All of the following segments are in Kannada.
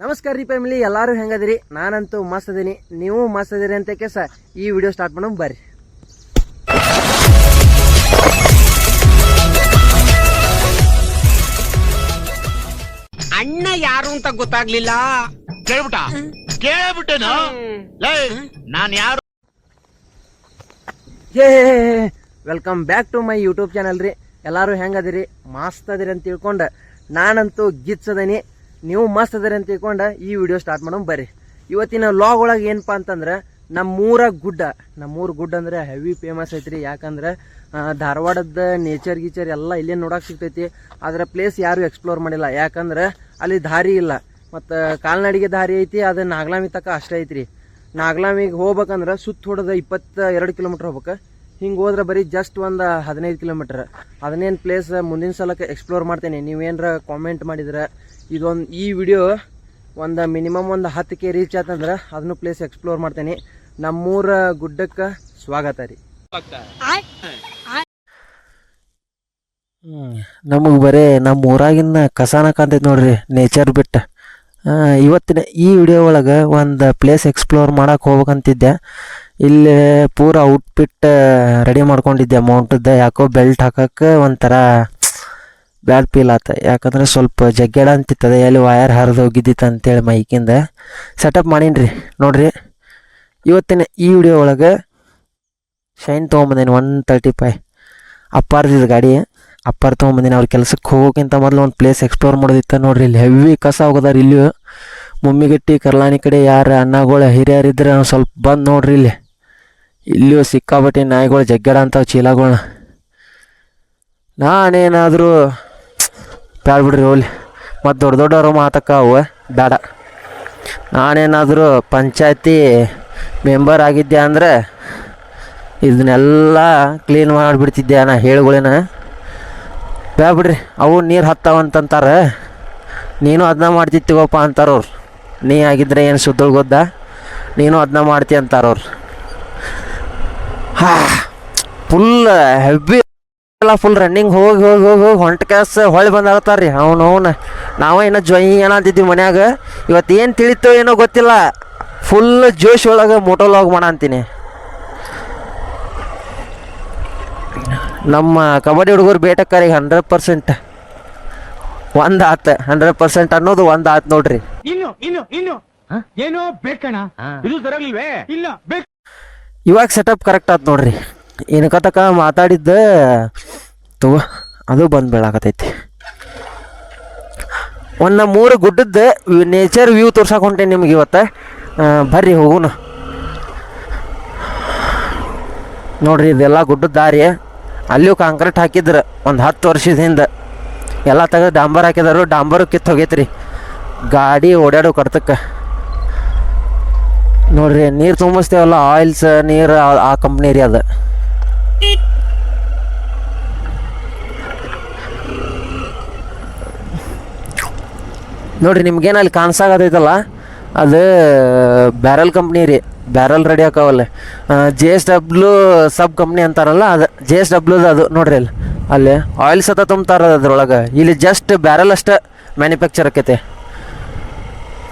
ನಮಸ್ಕಾರ ರೀ ಫ್ಯಾಮಿಲಿ ಎಲ್ಲರೂ ಹೆಂಗದಿರಿ? ನಾನಂತೂ ಮಸ್ತ್ ಅದೀನಿ ನೀವು ಮಸ್ತ್ ಅದೀರಿ ಅಂತ ಕೇಸ ಈ ವಿಡಿಯೋ ಸ್ಟಾರ್ಟ್ ಮಾಡೋಣ ಬರ್ರಿ. ಅಣ್ಣ ಯಾರು ಅಂತ ಗೊತ್ತಾಗ್ಲಿಲ್ಲ. ಕೇಳ್ಬಿಟ್ಟ? ಕೇಳ್ಬಿಟ್ಟೇನು? ಲೇ ನಾನ್ ಯಾರು? Hey welcome back to my YouTube channel ರೀ. ಎಲ್ಲರೂ ಹೆಂಗದಿರಿ? ಮಸ್ತ್ ಅದಿರಿ ಅಂತ ತಿಳ್ಕೊಂಡು ನಾನಂತೂ ಗಿಚ್ ಅದೀನಿ ನೀವು ಮಸ್ತ್ ಅದರಿ ಅಂತ ತಿಳ್ಕೊಂಡು ಈ ವಿಡಿಯೋ ಸ್ಟಾರ್ಟ್ ಮಾಡೋಣ ಬರ್ರಿ. ಇವತ್ತಿನ ಲಾಗ್ ಒಳಗೆ ಏನಪ್ಪಾ ಅಂತಂದ್ರೆ, ನಮ್ಮೂರ ಗುಡ್ಡ ನಮ್ಮೂರ ಗುಡ್ಡ ಅಂದ್ರೆ ಹೆವಿ ಫೇಮಸ್ ಐತ್ರಿ. ಯಾಕಂದ್ರೆ ಧಾರವಾಡದ ನೇಚರ್ ಗೀಚರ್ ಎಲ್ಲ ಇಲ್ಲೇ ನೋಡಕ್ಕೆ ಸಿಗ್ತೈತಿ. ಆದ್ರೆ ಪ್ಲೇಸ್ ಯಾರು ಎಕ್ಸ್ಪ್ಲೋರ್ ಮಾಡಿಲ್ಲ. ಯಾಕಂದ್ರೆ, ಅಲ್ಲಿ ದಾರಿ ಇಲ್ಲ. ಮತ್ತು, ಕಾಲ್ನಡಿಗೆ ದಾರಿ ಐತಿ, ಅದು ನಾಗ್ಲಾಮಿ ತಕ್ಕ ಅಷ್ಟೇ ಐತ್ರಿ. ನಾಗ್ಲಾಮಿಗೆ ಹೋಗ್ಬೇಕಂದ್ರೆ ಸುತ್ತ ಹೊಡೆದ ಇಪ್ಪತ್ತ ಎರಡು ಕಿಲೋಮೀಟ್ರ್ ಹೋಗ್ಬೇಕು. ಹಿಂಗೆ ಹೋದ್ರೆ ಬರೀ ಜಸ್ಟ್ ಒಂದು ಹದಿನೈದು ಕಿಲೋಮೀಟ್ರ್ ಅದನ್ನೇನು ಪ್ಲೇಸ್ ಮುಂದಿನ ಸಲಕ್ಕೆ ಎಕ್ಸ್ಪ್ಲೋರ್ ಮಾಡ್ತೇನೆ. ನೀವೇನಾರ ಕಾಮೆಂಟ್ ಮಾಡಿದ್ರೆ ಇದೊಂದು ಈ ವಿಡಿಯೋ ಒಂದು ಮಿನಿಮಮ್ ಒಂದು ಹತ್ತಕ್ಕೆ ರೀಚ್ ಆತಂದ್ರೆ ಅದನ್ನು ಪ್ಲೇಸ್ ಎಕ್ಸ್ಪ್ಲೋರ್ ಮಾಡ್ತೇನೆ. ನಮ್ಮೂರ ಗುಡ್ಡಕ್ಕೆ ಸ್ವಾಗತ ರೀ. ನಮಗೆ ಬರೀ ನಮ್ಮ ಊರಾಗಿನ ಕಸಾನ ನೋಡ್ರಿ ನೇಚರ್ ಬಿಟ್ಟು. ಇವತ್ತಿನ ಈ ವಿಡಿಯೋ ಒಳಗೆ ಒಂದು ಪ್ಲೇಸ್ ಎಕ್ಸ್ಪ್ಲೋರ್ ಮಾಡೋಕೆ ಹೋಗ್ಬೇಕಂತಿದ್ದೆ. ಇಲ್ಲಿ ಪೂರ ಔಟ್ಫಿಟ್ ರೆಡಿ ಮಾಡ್ಕೊಂಡಿದ್ದೆ. ಮೌಂಟದ್ದು ಯಾಕೋ ಬೆಲ್ಟ್ ಹಾಕೋಕ್ಕೆ ಒಂಥರ ಬ್ಯಾಡ್ ಫೀಲ್ ಆತ. ಯಾಕಂದ್ರೆ ಸ್ವಲ್ಪ ಜಗ್ಗಡ ಅಂತಿತ್ತದ, ಎಲ್ಲಿ ವಯರ್ ಹರಿದು ಹೋಗಿದ್ದಿತ್ತು ಅಂತೇಳಿ ಮೈಕಿಂದ. ಸೆಟಪ್ ಮಾಡೀನಿ ರೀ ನೋಡ್ರಿ. ಇವತ್ತಿನ ಈ ವಿಡಿಯೋ ಒಳಗೆ ಶೈನ್ ತೊಗೊಂಬಂದೇನೆ ಒನ್ ತರ್ಟಿ ಫೈ ಅಪ್ಪಾರ್ದಿದ್ದು ಗಾಡಿ ಅಪ್ಪಾರ್ ತೊಗೊಂಬಂದಿನಿ ಅವ್ರ ಕೆಲಸಕ್ಕೆ ಹೋಗೋಕ್ಕಿಂತ ಮೊದಲು ಒಂದು ಪ್ಲೇಸ್ ಎಕ್ಸ್ಪ್ಲೋರ್ ಮಾಡೋದಿತ್ತ ನೋಡ್ರಿ. ಇಲ್ಲಿ ಹೆವಿ ಕಸ ಹೋಗೋದಾರ ಇಲ್ಲಿ. ಮುಮ್ಮಿಗಟ್ಟಿ ಕರ್ಲಾನಿ ಕಡೆ ಯಾರು ಅಣ್ಣಗಳು ಹಿರಿಯರಿದ್ರೆ ಸ್ವಲ್ಪ ಬಂದು ನೋಡ್ರಿ ಇಲ್ಲಿ. ಇಲ್ಲಿಯೂ ಸಿಕ್ಕಾಬಟ್ಟೆ ನಾಯಿಗಳು ಜಗ್ಗಡ ಅಂತಾವ ಚೀಲಗಳನ್ನ ನಾನೇನಾದರೂ ಬ್ಯಾಡ ಬಿಡ್ರಿ ಹೋಗ್ಲಿ. ಮತ್ತು ದೊಡ್ಡ ದೊಡ್ಡವರು ಮಾತಕ್ಕಾವು ಬೇಡ ನಾನೇನಾದರೂ ಪಂಚಾಯತಿ ಮೆಂಬರ್ ಆಗಿದ್ದೆ ಅಂದರೆ ಇದನ್ನೆಲ್ಲ ಕ್ಲೀನ್ ಮಾಡಿಬಿಡ್ತಿದ್ದೆ ನಾ ಹೇಳುಗಳೇನ? ಬ್ಯಾ ಬಿಡ್ರಿ, ಅವು ನೀರು ಹತ್ತಾವಂತಂತಾರೆ. ನೀನು ಅದನ್ನ ಮಾಡ್ತಿತ್ತಿವಪ್ಪ ಅಂತಾರವ್ರು ನೀ ಆಗಿದ್ರೆ ಏನು ಸುದ್ದಳು ಗೊದ್ದ ನೀನು ಅದನ್ನ ಮಾಡ್ತಿ ಅಂತಾರವ್ರು ಹಾ, ಫುಲ್ ಹೆವಿ ಎಲ್ಲ ಫುಲ್ ರನ್ನಿಂಗ್ ಹೋಗಿ ಹೋಗಿ ಹೋಗಿ ಹೋಗಿ ಹೊಂಟ ಕ್ಯಾಸ್ ಹೊಳ್ಳಿ ಬಂದು ರೀ ಅವ್ನು ಅವ್ನು. ನಾವೇ ಏನೋ ಜೊಯ್ ಏನಂತಿದ್ವಿ ಮನ್ಯಾಗ ಇವತ್ತು ಏನು ತಿಳಿತೋ ಏನೋ ಗೊತ್ತಿಲ್ಲ. ಫುಲ್ ಜೋಶ್ ಒಳಗೆ ಮೋಟೋ ಲಾಗ್ ಮಾಡ ಅಂತೀನಿ. ನಮ್ಮ ಕಬಡ್ಡಿ ಹುಡುಗರು ಬೇಟಕ್ಕಾರಿಗೆ ಹಂಡ್ರೆಡ್ ಪರ್ಸೆಂಟ್ ಒಂದು ಆತ ಹಂಡ್ರೆಡ್ ಪರ್ಸೆಂಟ್ ಅನ್ನೋದು ಒಂದು ಆತ್ ನೋಡ್ರಿ. ಇನ್ನು ಇನ್ನು ಇನ್ನು. ಏನೋ ಬೇಕಣ್ಣ. ಇದು ಸರಿಯಾಗ್ಲಿಲ್ವೇ ಇಲ್ಲ ಬೇಕು ಇವಾಗ ಸೆಟಪ್ ಕರೆಕ್ಟ್ ಆತ್ ನೋಡ್ರಿ. ಇನ್ಕತಕ ಮಾತಾಡಿದ್ದ ತಗೋ ಅದು ಬಂದು ಬೀಳಾಕತೈತಿ ಒಂದು ಮೂರು ಗುಡ್ಡದ ನೇಚರ್ ವ್ಯೂ ತೋರ್ಸಕ್ಕೆ ಹೊಂಟೇನಿ ನಿಮ್ಗೆ ಇವತ್ತು. ಬರ್ರಿ ಹೋಗೋಣ ನೋಡ್ರಿ, ಇದೆಲ್ಲ ಗುಡ್ಡದ ದಾರಿ, ಅಲ್ಲಿಯೂ ಕಾಂಕ್ರೀಟ್ ಹಾಕಿದ್ರು ಒಂದು ಹತ್ತು ವರ್ಷದ ಹಿಂದೆ ಎಲ್ಲ ತೆಗೆದು ಡಾಂಬರ್ ಹಾಕಿದಾರು, ಡಾಂಬರು ಕಿತ್ತು ಹೋಗೈತ್ರಿ. ಗಾಡಿ ಓಡಾಡೋ ಕಡ್ತಕ್ಕೆ ನೋಡ್ರಿ, ನೀರು ತುಂಬಿಸ್ತೇವಲ್ಲ ಆಯಿಲ್ಸ್ ನೀರು ಆ ಕಂಪ್ನಿ ರೀ ಅದು. ನೋಡ್ರಿ, ನಿಮ್ಗೇನು ಅಲ್ಲಿ ಕಾಣಿಸಾಗತೈತಲ್ಲ ಅದು ಬ್ಯಾರಲ್ ಕಂಪ್ನಿ ರೀ, barrel ready ಹಾಕವಲ್ಲ J S W sub company ಅಂತಾರಲ್ಲ, ಅದು ಜೆ ಎಸ್ ಡಬ್ಲ್ಯೂದು ಅದು, ನೋಡ್ರಿ ಅಲ್ಲಿ ಅಲ್ಲಿ ಆಯಿಲ್ ಸತ ತುಂಬ್ತಾರ ಅದ್ರೊಳಗೆ. ಇಲ್ಲಿ ಜಸ್ಟ್ ಬ್ಯಾರಲ್ ಅಷ್ಟೇ ಮ್ಯಾನುಫ್ಯಾಕ್ಚರ್ ಆಕೈತೆ.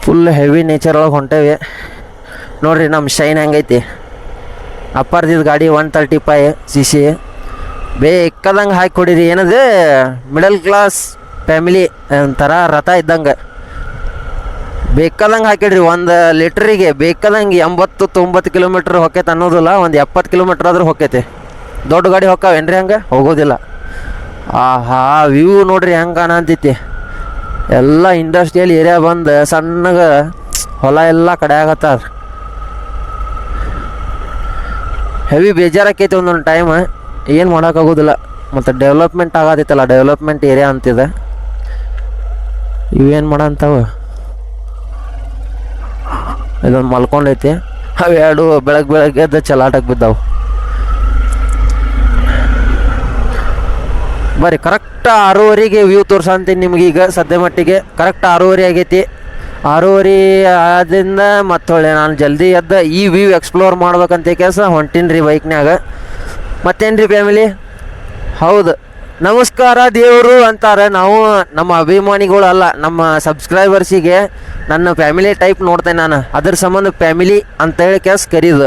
ಫುಲ್ ಹೆವಿ ನೇಚರ್ ಒಳಗೆ ಹೊಂಟೇವಿ. ನೋಡ್ರಿ ನಮ್ಮ ಶೈನ್ ಹೆಂಗೈತಿ. ಅಪ್ಪಾರ್ದಿದ್ದು ಗಾಡಿ one thirty five C C ಬೇಕಾದಂಗೆ ಹಾಕಿ ಕೊಡಿರಿ, ಏನದು? ಮಿಡಲ್ ಕ್ಲಾಸ್ ಫ್ಯಾಮಿಲಿ ಒಂಥರ ರಥ ಇದ್ದಂಗೆ. ಬೇಕಾದಂಗೆ ಹಾಕಿಡ್ರಿ. ಒಂದು ಲೀಟ್ರಿಗೆ ಬೇಕಾದಂಗೆ ಎಂಬತ್ತು, ತೊಂಬತ್ತು ಕಿಲೋಮೀಟ್ರ್ ಹೊಕ್ಕೈತೆ ಅನ್ನೋದಿಲ್ಲ. ಒಂದು ಎಪ್ಪತ್ತು ಕಿಲೋಮೀಟ್ರ್ ಆದರೂ ಹೊಕ್ಕೈತಿ. ದೊಡ್ಡ ಗಾಡಿ ಹೊಕ್ಕಾವೇನ್ರಿ ಹಂಗೆ? ಹೋಗೋದಿಲ್ಲ. ಆಹಾ ವ್ಯೂ ನೋಡ್ರಿ ಹೆಂಗೆ ಕಾಣಂತೈತಿ. ಎಲ್ಲ ಇಂಡಸ್ಟ್ರಿಯಲ್ ಏರಿಯಾ ಬಂದು ಸಣ್ಣಗೆ ಹೊಲ ಎಲ್ಲ ಕಡೆ ಆಗತ್ತಾರ ಹೆವಿ ಬೇಜಾರಾಕೈತಿ ಒಂದೊಂದು ಟೈಮ್ ಏನು ಮಾಡೋಕ್ಕಾಗೋದಿಲ್ಲ. ಮತ್ತು ಡೆವಲಪ್ಮೆಂಟ್ ಆಗತೈತಲ್ಲ ಡೆವಲಪ್ಮೆಂಟ್ ಏರಿಯಾ ಅಂತಿದೆ. ಇವೇನು ಮಾಡಂತಾವ? ಇದೊಂದು ಮಲ್ಕೊಂಡೈತಿ ಅವೆರಡು ಬೆಳಗ್ಗೆ ಬೆಳಗ್ಗೆ ಎದ್ದ ಚಲಾಟಕ್ಕೆ ಬಿದ್ದಾವು. ಬರ್ರಿ ಕರೆಕ್ಟ್ ಆರೂವರೆಗೆ ವ್ಯೂ ತೋರ್ಸಂತೀನಿ ನಿಮ್ಗೆ ಈಗ ಸದ್ಯ ಮಟ್ಟಿಗೆ. ಕರೆಕ್ಟ್ ಆರೂವರೆ ಆಗೈತಿ. ಆರೂವರೆ ಆದಿಂದ ಮತ್ತೊಳ್ಳೆ ನಾನು ಜಲ್ದಿ ಎದ್ದು ಈ ವ್ಯೂ ಎಕ್ಸ್ಪ್ಲೋರ್ ಮಾಡ್ಬೇಕಂತ ಕೆಲಸ ಹೊಂಟೀನಿ ರೀ ಬೈಕ್ನ್ಯಾಗ ಮತ್ತೇನು ರೀ ಫ್ಯಾಮಿಲಿ ಹೌದು. ನಮಸ್ಕಾರ ದೇವರು ಅಂತಾರೆ. ನಾವು ನಮ್ಮ ಅಭಿಮಾನಿಗಳು ಅಲ್ಲ ನಮ್ಮ ಸಬ್ಸ್ಕ್ರೈಬರ್ಸಿಗೆ ನನ್ನ ಫ್ಯಾಮಿಲಿ ಟೈಪ್ ನೋಡ್ತೇನೆ ನಾನು. ಅದ್ರ ಸಂಬಂಧ ಫ್ಯಾಮಿಲಿ ಅಂತ ಹೇಳಿ ಕೆಸ್ ಕರೀದು.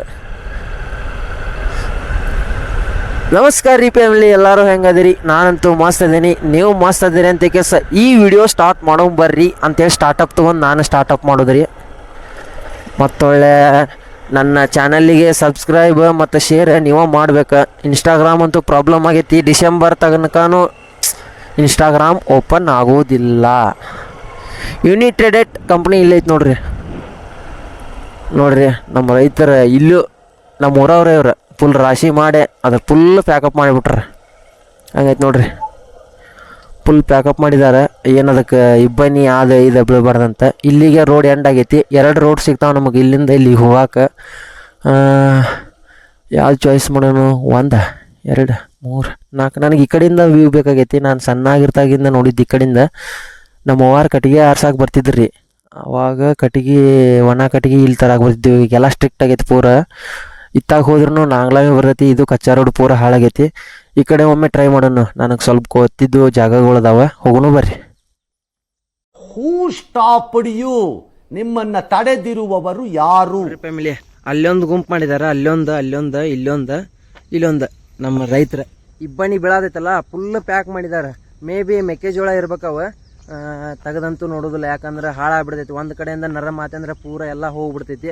ನಮಸ್ಕಾರ ರೀ ಫ್ಯಾಮಿಲಿ ಎಲ್ಲರೂ ಹೆಂಗದಿರಿ? ನಾನಂತೂ ಮಸ್ತ್ ಇದ್ದೀನಿ ನೀವು ಮಸ್ತ್ ಅದೀರಿ ಅಂತ ಕೆಸ ಈ ವಿಡಿಯೋ ಸ್ಟಾರ್ಟ್ ಮಾಡೋ ಬರ್ರಿ ಅಂತೇಳಿ ಸ್ಟಾರ್ಟಪ್ ತೊಗೊಂಡು ನಾನು ಸ್ಟಾರ್ಟಪ್ ಮಾಡೋದ್ರಿ. ಮತ್ತೊಳ್ಳೆ ನನ್ನ ಚಾನಲ್ಲಿಗೆ ಸಬ್ಸ್ಕ್ರೈಬ್ ಮತ್ತು ಶೇರ್ ನೀವು ಮಾಡ್ಬೇಕು. ಇನ್ಸ್ಟಾಗ್ರಾಮ್ ಅಂತೂ ಪ್ರಾಬ್ಲಮ್ ಆಗೈತಿ. ಡಿಸೆಂಬರ್ ತನಕನೂ ಇನ್ಸ್ಟಾಗ್ರಾಮ್ ಓಪನ್ ಆಗೋದಿಲ್ಲ ಯುನಿಟೆಡೆಡ್ ಕಂಪ್ನಿ ಇಲ್ಲೈತೆ ನೋಡ್ರಿ. ನೋಡ್ರಿ, ನಮ್ಮ ರೈತರ ಇಲ್ಲೂ ನಮ್ಮ ಊರವ್ರೆ ಇವ್ರು. ಫುಲ್ ರಾಶಿ ಮಾಡಿ ಅದು ಫುಲ್ ಪ್ಯಾಕಪ್ ಮಾಡಿಬಿಟ್ರೆ. ಹಂಗೈತೆ ನೋಡ್ರಿ. ಫುಲ್ ಪ್ಯಾಕಪ್ ಮಾಡಿದ್ದಾರೆ ಏನದಕ್ಕೆ, ಇಬ್ಬನಿ ಅದು ಇದು ಬೀಳಬಾರ್ದಂತ. ಇಲ್ಲಿಗೆ ರೋಡ್ ಎಂಡ್ ಆಗೈತಿ. ಎರಡು ರೋಡ್ ಸಿಗ್ತಾವೆ ನಮಗೆ ಇಲ್ಲಿಂದ ಇಲ್ಲಿಗೆ ಹೋಗಾಕ. ಯಾವ್ದು ಚಾಯ್ಸ್ ಮಾಡೋಣ ಒಂದು, ಎರಡು, ಮೂರು, ನಾಲ್ಕು. ನನಗೆ ಈ ಕಡೆಯಿಂದ ವ್ಯೂ ಬೇಕಾಗೈತಿ. ನಾನು ಸಣ್ಣಾಗಿರ್ತಾಗಿಂದ ನೋಡಿದ್ದು ಈ ಕಡೆಯಿಂದ ನಮ್ಮ ಅವ್ವಾರ ಕಟ್ಟಿಗೆ ಆರ್ಸಾಕ್ ರೀ ಅವಾಗ ಕಟ್ಟಿಗೆ, ಒಣ ಕಟ್ಟಿಗೆ ಇಲ್ಲಿ ತರಾಕ್ ಬರ್ತಿದ್ವಿ ಈಗೆಲ್ಲ ಸ್ಟ್ರಿಕ್ಟ್ ಆಗೈತಿ ಪೂರ. ಇತ್ತಾಗ ಹೋದ್ರೂ ನಾಂಗ್ಲಾಗೆ ಬರ್ತೈತಿ ಇದು ಕಚ್ಚಾ ರೋಡ್ ಪೂರ ಹಾಳಾಗೈತಿ. ಈ ಕಡೆ ಒಮ್ಮೆ ಟ್ರೈ ಮಾಡೋಣ ನನಗೆ ಸ್ವಲ್ಪ ಗೊತ್ತಿದ್ದು ಜಾಗಗಳದಾವ ಹೋಗೋಣ ಬರ್ರಿ. ಹೂ ಸ್ಟಾಪ್ಡಿಯೂ ನಿಮ್ಮನ್ನು ನಿಮ್ಮನ್ನ ತಡೆದಿರುವವರು ಯಾರು? ಫ್ಯಾಮಿಲಿ ಅಲ್ಲೊಂದು ಗುಂಪು ಮಾಡಿದಾರ ಅಲ್ಲೊಂದು ಅಲ್ಲೊಂದು ಇಲ್ಲೊಂದು ಇಲ್ಲೊಂದು. ನಮ್ಮ ರೈತರ ಇಬ್ಬನಿ ಬೀಳಾದೈತಲ್ಲ ಫುಲ್ ಪ್ಯಾಕ್ ಮಾಡಿದಾರ. ಮೇ ಬಿ ಮೆಕ್ಕೆಜೋಳ ಇರ್ಬೇಕವ. ತೆಗೆದಂತೂ ನೋಡೋದಿಲ್ಲ ಯಾಕಂದ್ರೆ ಹಾಳಾಗ್ಬಿಡ್ತೈತಿ. ಒಂದು ಕಡೆಯಿಂದ ನರ ಮಾತಂದ್ರೆ ಪೂರ ಎಲ್ಲ ಹೋಗ್ಬಿಡ್ತೈತಿ.